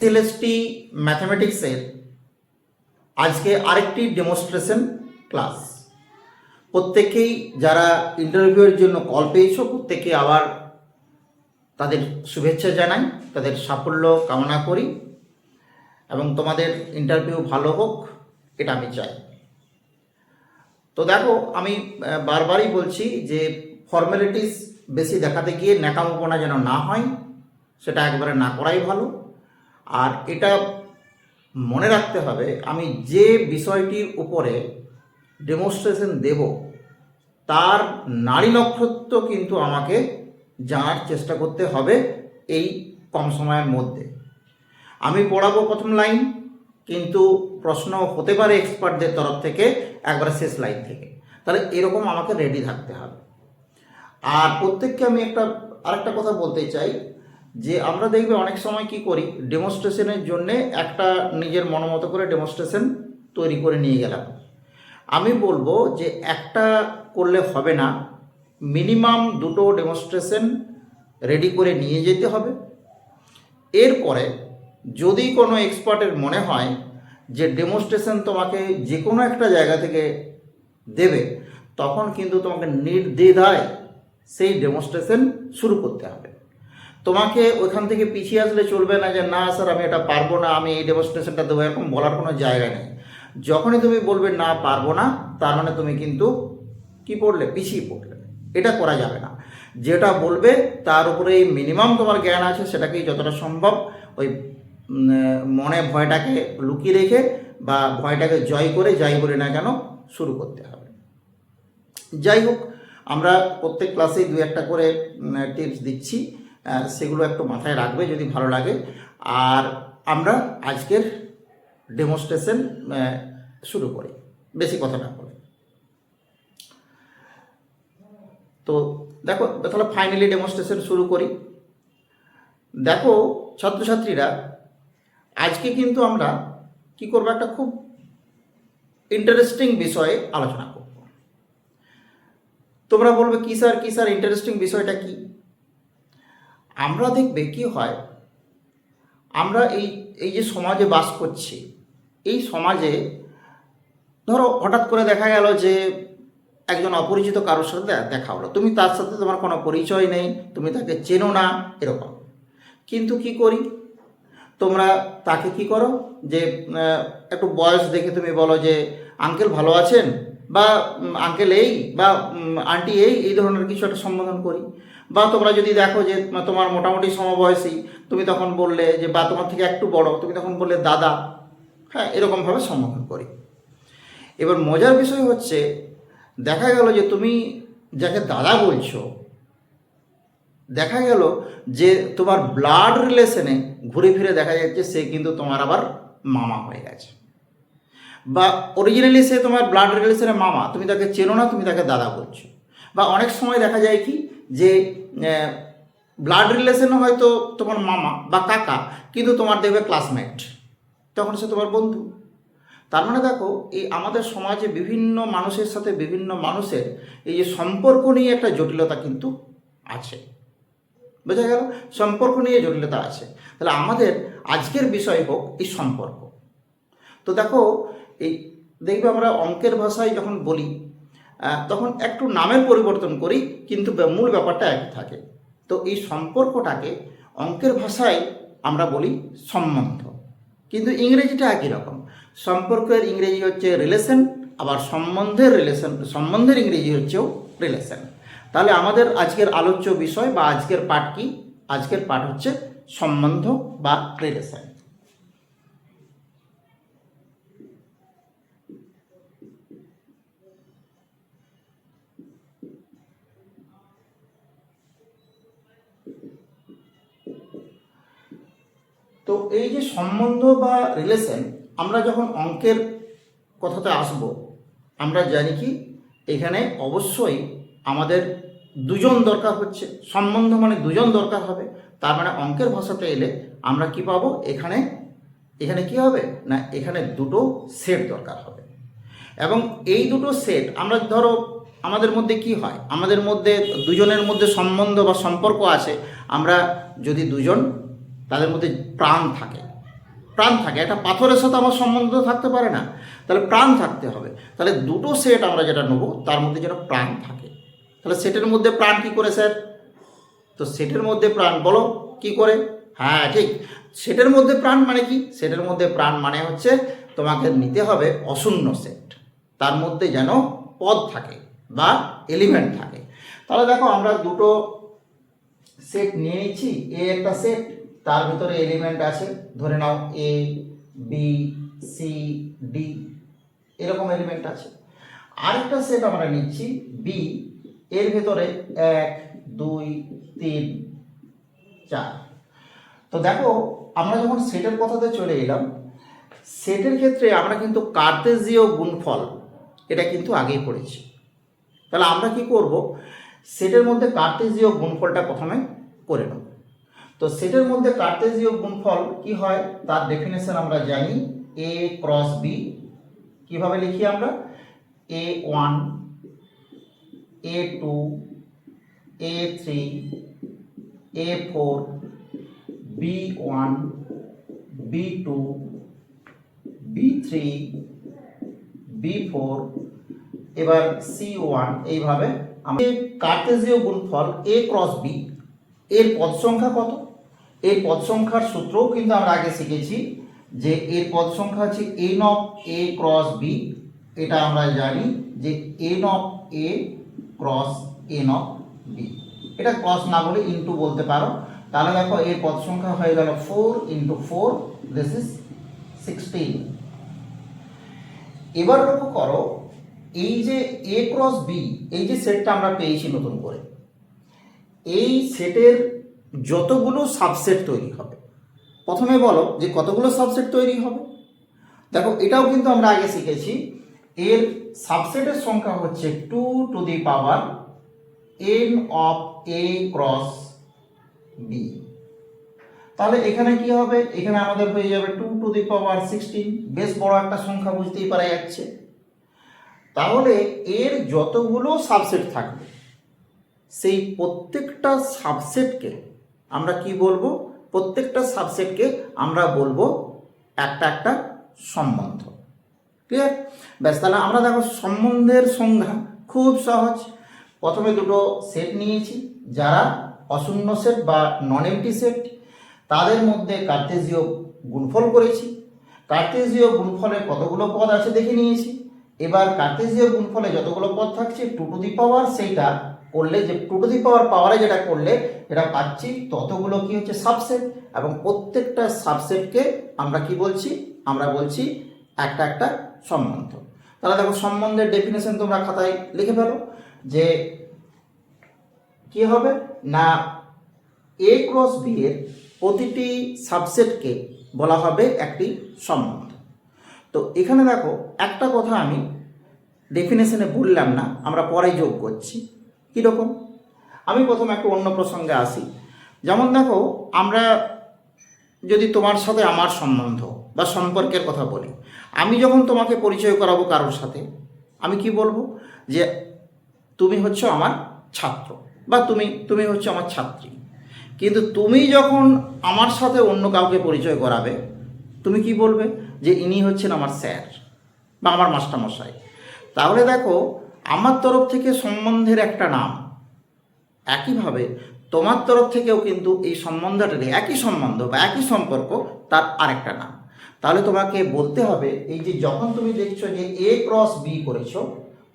সিএলএসটি ম্যাথামেটিক্সের আজকে আরেকটি demonstration class প্রত্যেকেই যারা ইন্টারভিউয়ের জন্য কল পেয়েছ, প্রত্যেকে আবার তাদের শুভেচ্ছা জানাই, তাদের সাফল্য কামনা করি এবং তোমাদের ইন্টারভিউ ভালো হোক, এটা আমি চাই। তো দেখো, আমি বারবারই বলছি যে ফর্মালিটিস বেশি দেখাতে গিয়ে ন্যাকামোপনা যেন না হয়, সেটা একবারে না করাই ভালো। আর এটা মনে রাখতে হবে, আমি যে বিষয়টির উপরে ডেমনস্ট্রেশন দেব, তার নারী নক্ষত্র কিন্তু আমাকে জানার চেষ্টা করতে হবে এই কম সময়ের মধ্যে। আমি পড়াবো প্রথম লাইন কিন্তু প্রশ্ন হতে পারে এক্সপার্টদের তরফ থেকে, একবারে শেষ লাইন থেকে। তাহলে এরকম আমাকে রেডি থাকতে হবে। আর প্রত্যেককে আমি একটা, আরেকটা কথা বলতে চাই যে আমরা দেখবে অনেক সময় কি করি ডেমনস্ট্রেশনের জন্যে একটা নিজের মনোমতো করে ডেমনস্ট্রেশন তৈরি করে নিয়ে গেলাম। আমি বলব যে একটা করলে হবে না মিনিমাম দুটো ডেমনস্ট্রেশন রেডি করে নিয়ে যেতে হবে। এরপরে যদি কোনো এক্সপার্টের মনে হয় যে ডেমনস্ট্রেশন তোমাকে যে কোনো একটা জায়গা থেকে দেবে তখন কিন্তু তোমাকে নির্দ্বিধায় সেই ডেমনস্ট্রেশন শুরু করতে হবে। তোমাকে ওইখান থেকে পিছিয়ে আসলে চলবে না যে, না, স্যার, আমি এটা পারব না, আমি এই ডেমনস্ট্রেশনটা দেবো। এরকম বলার কোনো জায়গা নেই। যখনই তুমি বলবে, না, পারব না, তার মানে তুমি কিন্তু কি পড়লে? পিছিয়ে পড়লে। এটা করা যাবে না। যেটা বলবে, তার উপরে মিনিমাম তোমার জ্ঞান আছে, সেটাকেই যতটা সম্ভব ওই মনে ভয়টাকে লুকিয়ে রেখে বা ভয়টাকে জয় করে, যাই বলে না কেন, শুরু করতে হবে। যাই হোক, আমরা প্রত্যেক ক্লাসেই দু একটা করে টিপস দিচ্ছি। সেগুলো একটু মাথায় রাখবে যদি ভালো লাগে। আর আমরা আজকের ডেমনস্ট্রেশন শুরু করি। বেশি কথা না বলে। তো দেখো, তাহলে ফাইনালি ডেমনস্ট্রেশন শুরু করি। দেখো, ছাত্রছাত্রীরা, আজকে কিন্তু আমরা কি করব? একটা খুব ইন্টারেস্টিং বিষয়ে আলোচনা করব। তোমরা বলবে, কি স্যার কি স্যার? ইন্টারেস্টিং বিষয়টা কি? আমরা দেখবে কি হয়? আমরা এই এই যে সমাজে বাস করছি, এই সমাজে ধরো হঠাৎ করে দেখা গেল যে একজন অপরিচিত কারোর সাথে দেখা হলো। তুমি তার সাথে তোমার কোনো পরিচয় নেই, তুমি তাকে চেনো না, এরকম। কিন্তু কি করি? তোমরা তাকে কি করো? যে একটু বয়স দেখে তুমি বলো যে, আঙ্কেল ভালো আছেন? বা আঙ্কেল এই, বা আন্টি এই এই ধরনের কিছু একটা সম্বোধন করি। বা তোমরা যদি দেখো যে তোমার মোটামুটি সমবয়সী, তুমি তখন বললে যে, বা তোমার থেকে একটু বড়, তুমি তখন বললে দাদা। হ্যাঁ এরকমভাবে সম্বোধন করি। এবার মজার বিষয় হচ্ছে, দেখা গেল যে তুমি যাকে দাদা বলছো, দেখা গেল যে তোমার ব্লাড রিলেশনে ঘুরে ফিরে দেখা যাচ্ছে সে কিন্তু তোমার আবার মামা হয়ে গেছে। বা অরিজিনালি সে তোমার ব্লাড রিলেশনের মামা, তুমি তাকে চেনো না, তুমি তাকে দাদা বলছো। বা অনেক সময় দেখা যায় কি যে ব্লাড রিলেশনে হয়তো তোমার মামা বা কাকা, কিন্তু তোমার দেখবে ক্লাসমেট তখন সে তোমার বন্ধু। তার মানে দেখো, এই আমাদের সমাজে বিভিন্ন মানুষের সাথে বিভিন্ন মানুষের এই যে সম্পর্ক নিয়ে একটা জটিলতা কিন্তু আছে। বোঝা গেল? সম্পর্ক নিয়ে জটিলতা আছে। তাহলে আমাদের আজকের বিষয় হোক এই সম্পর্ক। তো দেখো, এই দেখবে আমরা অঙ্কের ভাষায় যখন বলি তখন একটু নামের পরিবর্তন করি, কিন্তু মূল ব্যাপারটা একই থাকে। তো এই সম্পর্কটাকে অঙ্কের ভাষায় আমরা বলি সম্বন্ধ। কিন্তু ইংরেজিটা একই রকম। সম্পর্কের ইংরেজি হচ্ছে রিলেশন আবার সম্বন্ধের রিলেশন সম্বন্ধের ইংরেজি হচ্ছেও রিলেশন তাহলে আমাদের আজকের আলোচ্য বিষয় বা আজকের পাঠ কি? আজকের পাঠ হচ্ছে সম্বন্ধ বা রিলেশন তো এই যে সম্বন্ধ বা রিলেশন আমরা যখন অঙ্কের কথাতে আসব, আমরা জানি কি, এখানে অবশ্যই আমাদের দুজন দরকার হচ্ছে। সম্বন্ধ মানে দুজন দরকার হবে। তার মানে অঙ্কের ভাষাতে এলে আমরা কি পাবো? এখানে এখানে কি হবে? না, এখানে দুটো সেট দরকার হবে। এবং এই দুটো সেট আমরা ধরো আমাদের মধ্যে কি হয়? আমাদের মধ্যে, দুজনের মধ্যে সম্বন্ধ বা সম্পর্ক আছে। আমরা যদি দুজন তাদের মধ্যে প্রাণ থাকে। প্রাণ থাকে, একটা পাথরের সাথে আমার সম্বন্ধ থাকতে পারে না। তাহলে প্রাণ থাকতে হবে। তাহলে দুটো সেট আমরা যেটা নেব, তার মধ্যে যেন প্রাণ থাকে। তাহলে সেটের মধ্যে প্রাণ কি করে স্যার তো সেটের মধ্যে প্রাণ বলো, কি করে? হ্যাঁ ঠিক। সেটের মধ্যে প্রাণ মানে কি? সেটের মধ্যে প্রাণ মানে হচ্ছে তোমাকে নিতে হবে অশূন্য সেট তার মধ্যে যেন পদ থাকে বা এলিমেন্ট থাকে। তাহলে দেখো আমরা দুটো সেট নিয়ে নিচ্ছি। এ একটা সেট তার ভিতরে এলিমেন্ট আছে, ধরে নাও এ বি সি ডি এরকম এলিমেন্ট আছে। আরেকটা সেট আমরা নিচ্ছি বি এর ভেতরে এক, দুই, তিন, চার। তো দেখো, আমরা যখন সেটের কথাতে চলে এলাম সেটের ক্ষেত্রে আমরা কিন্তু কার্তেজীয় গুণফল, এটা কিন্তু আগেই পড়েছি। তাহলে আমরা কি করব? সেটের মধ্যে কার্তেজীয় গুণফলটা প্রথমে করে নেব। তো সেটের মধ্যে কার্তেজীয় গুণফল কি হয়? তার ডেফিনেশন আমরা জানি এ ক্রস বি কীভাবে লিখি আমরা? A one A two A three A four B one B two B three B four এবার সি ওয়ান এইভাবে আমি কার্তেজীয় গুণফল এ ক্রস বি এর পদ সংখ্যা কত? এর পদ সংখ্যার সূত্রও কিন্তু আমরা আগে শিখেছি যে এর পদ সংখ্যা হচ্ছে n of A cross B এটা আমরা জানি যে n of A cross n of B এটা ক্রস না বলে ইনটু বলতে পারো। তাহলে দেখো এর পদ সংখ্যা হয়ে গেল four into four this is sixteen এবার লক্ষ্য করো, এই যে এ ক্রস বি এই যে সেটটা আমরা পেয়েছি নতুন করে, এই সেটের যতগুলো সাবসেট তৈরি হবে। প্রথমে বলো যে কতগুলো সাবসেট তৈরি হবে? দেখো, এটাও কিন্তু আমরা আগে শিখেছি। এর সাবসেটের সংখ্যা হচ্ছে two to the power n of A cross B তাহলে এখানে কি হবে? এখানে আমাদের হয়ে যাবে two to the power sixteen বেশ বড় একটা সংখ্যা বুঝতেই পারা যাচ্ছে। তাহলে এর যতগুলো সাবসেট থাকবে, সেই প্রত্যেকটা সাবসেটকে আমরা কি বলব? প্রত্যেকটা সাবজেক্টকে আমরা বলব একটা একটা সম্বন্ধ। ক্লিয়ার ব্যাস, তাহলে আমরা দেখো সম্বন্ধের সংজ্ঞা খুব সহজ। প্রথমে দুটো সেট নিয়েছি। যারা অশূন্য সেট বা নন এমটি সেট তাদের মধ্যে কার্তেজীয় গুণফল করেছি। কার্তেজীয় গুণফলে কতগুলো পদ আছে দেখে নিয়েছি। এবার কার্তেজীয় গুণফলে যতগুলো পদ থাকছে টু টু দি পাওয়ার সেইটা করলে যে টু টু দি পাওয়ার পাওয়ারে যেটা করলে এটা পাচ্ছি, ততগুলো কি হচ্ছে সাবসেট এবং প্রত্যেকটা সাবসেটকে আমরা কি বলছি? আমরা বলছি একটা একটা সম্বন্ধ। তাহলে দেখো সম্বন্ধের ডেফিনেশন তোমরা খাতায় লিখে ফেলো যে কি হবে? না এ ক্রস বি এর প্রতিটি সাবসেটকে বলা হবে একটি সম্বন্ধ। তো এখানে দেখো একটা কথা আমি ডেফিনেশনে বললাম না, আমরা পরে যোগ করছি। কীরকম আমি প্রথম একটু অন্য প্রসঙ্গে আসি। যেমন দেখো, আমরা যদি তোমার সাথে আমার সম্বন্ধ বা সম্পর্কের কথা বলি, আমি যখন তোমাকে পরিচয় করাবো কারোর সাথে, আমি কি বলব? যে তুমি হচ্ছে আমার ছাত্র বা তুমি তুমি হচ্ছে আমার ছাত্রী। কিন্তু তুমি যখন আমার সাথে অন্য কাউকে পরিচয় করাবে, তুমি কি বলবে? যে ইনি হচ্ছেন আমার স্যার বা আমার মাস্টারমশাই। তাহলে দেখো আমার তরফ থেকে সম্বন্ধের একটা নাম। একইভাবে তোমার তরফ থেকেও কিন্তু এই সম্বন্ধটার একই সম্বন্ধ বা একই সম্পর্ক, তার আরেকটা নাম। তাহলে তোমাকে বলতে হবে, এই যে যখন তুমি দেখছ যে এ ক্রস বি করেছ,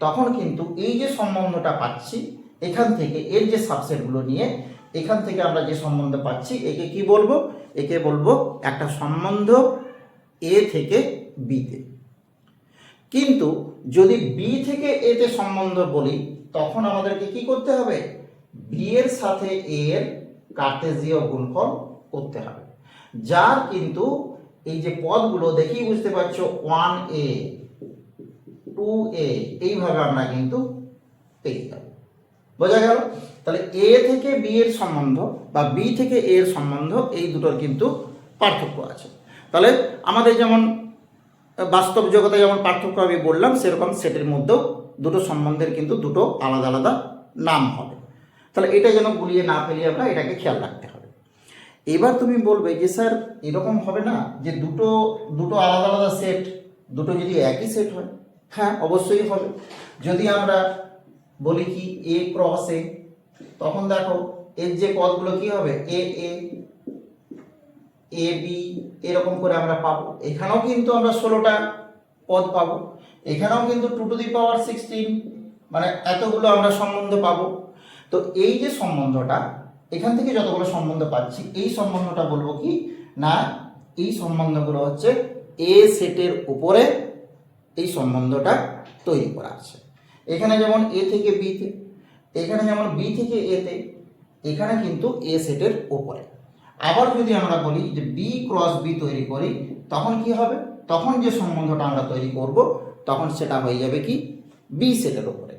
তখন কিন্তু এই যে সম্বন্ধটা পাচ্ছি, এখান থেকে এর যে সাবসেটগুলো নিয়ে, এখান থেকে আমরা যে সম্বন্ধ পাচ্ছি, একে কি বলব? একে বলব একটা সম্বন্ধ এ থেকে বিতে কিন্তু যদি বি থেকে এতে সম্বন্ধ বলি, তখন আমাদেরকে কি করতে হবে? বি এর সাথে এ এর কার্তেজীয় গুণফল করতে হবে। যার কিন্তু এই যে পদগুলো দেখেই বুঝতে পারছ ওয়ান এ টু এ এইভাবে আমরা কিন্তু পেয়ে যাব। বোঝা গেল? তাহলে এ থেকে বি এর সম্বন্ধ বা বি থেকে এ এর সম্বন্ধ, এই দুটোর কিন্তু পার্থক্য আছে। তাহলে আমাদের যেমন বাস্তব জগতে যেমন পার্থক্য আমি বললাম, সেরকম সেটের মধ্যেও দুটো সম্বন্ধের কিন্তু দুটো আলাদা আলাদা নাম হবে। তাহলে এটা যেন গুলিয়ে না ফেলি আমরা, এটাকে খেয়াল রাখতে হবে। এবার তুমি বলবে যে, স্যার, এরকম হবে না যে দুটো দুটো আলাদা আলাদা সেট, দুটো যদি একই সেট হয়? হ্যাঁ অবশ্যই হবে। যদি আমরা বলি কি এ ক্রস এ তখন দেখো, এর যে পদগুলো কি হবে? এ এ এ বি এরকম করে আমরা পাবো। এখানেও কিন্তু আমরা ষোলোটা পদ পাবো। এখানেও কিন্তু two to the power sixteen মানে এতগুলো আমরা সম্বন্ধ পাবো। তো এই যে সম্বন্ধটা, এখান থেকে যতগুলো সম্বন্ধ পাচ্ছি, এই সম্বন্ধটা বলব কি? না, এই সম্বন্ধগুলো হচ্ছে এ সেটের উপরে এই সম্বন্ধটা তৈরি করা আছে। এখানে যেমন এ থেকে বিতে এখানে যেমন বি থেকে এতে এখানে কিন্তু এ সেটের উপরে। আবার যদি আমরা বলি যে বি ক্রস বি তৈরি করি, তখন কি হবে? তখন যে সম্বন্ধটা আমরা তৈরি করব, তখন সেটা হয়ে যাবে কি? বি সেটের উপরে।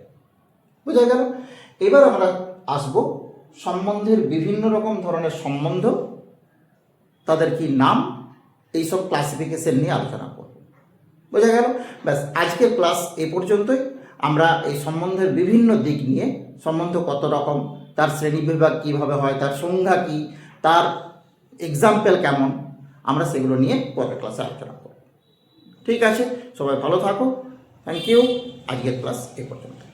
বোঝা গেল? এবার আমরা আসব সম্বন্ধের বিভিন্ন রকম ধরনের সম্বন্ধ, তাদের কি নাম, এইসব ক্লাসিফিকেশন নিয়ে আলোচনা করব। বোঝা গেল? ব্যাস, আজকের ক্লাস এ পর্যন্তই। আমরা এই সম্বন্ধের বিভিন্ন দিক নিয়ে, সম্বন্ধ কত রকম, তার শ্রেণীবিভাগ কীভাবে হয়, তার সংজ্ঞা কী, তার এক্সাম্পল কেমন? আমরা সেগুলো নিয়ে পরের ক্লাসে আলোচনা করব। ঠিক আছে? সবাই ভালো থাকো। থ্যাংক ইউ আজকের ক্লাস এ পর্যন্ত।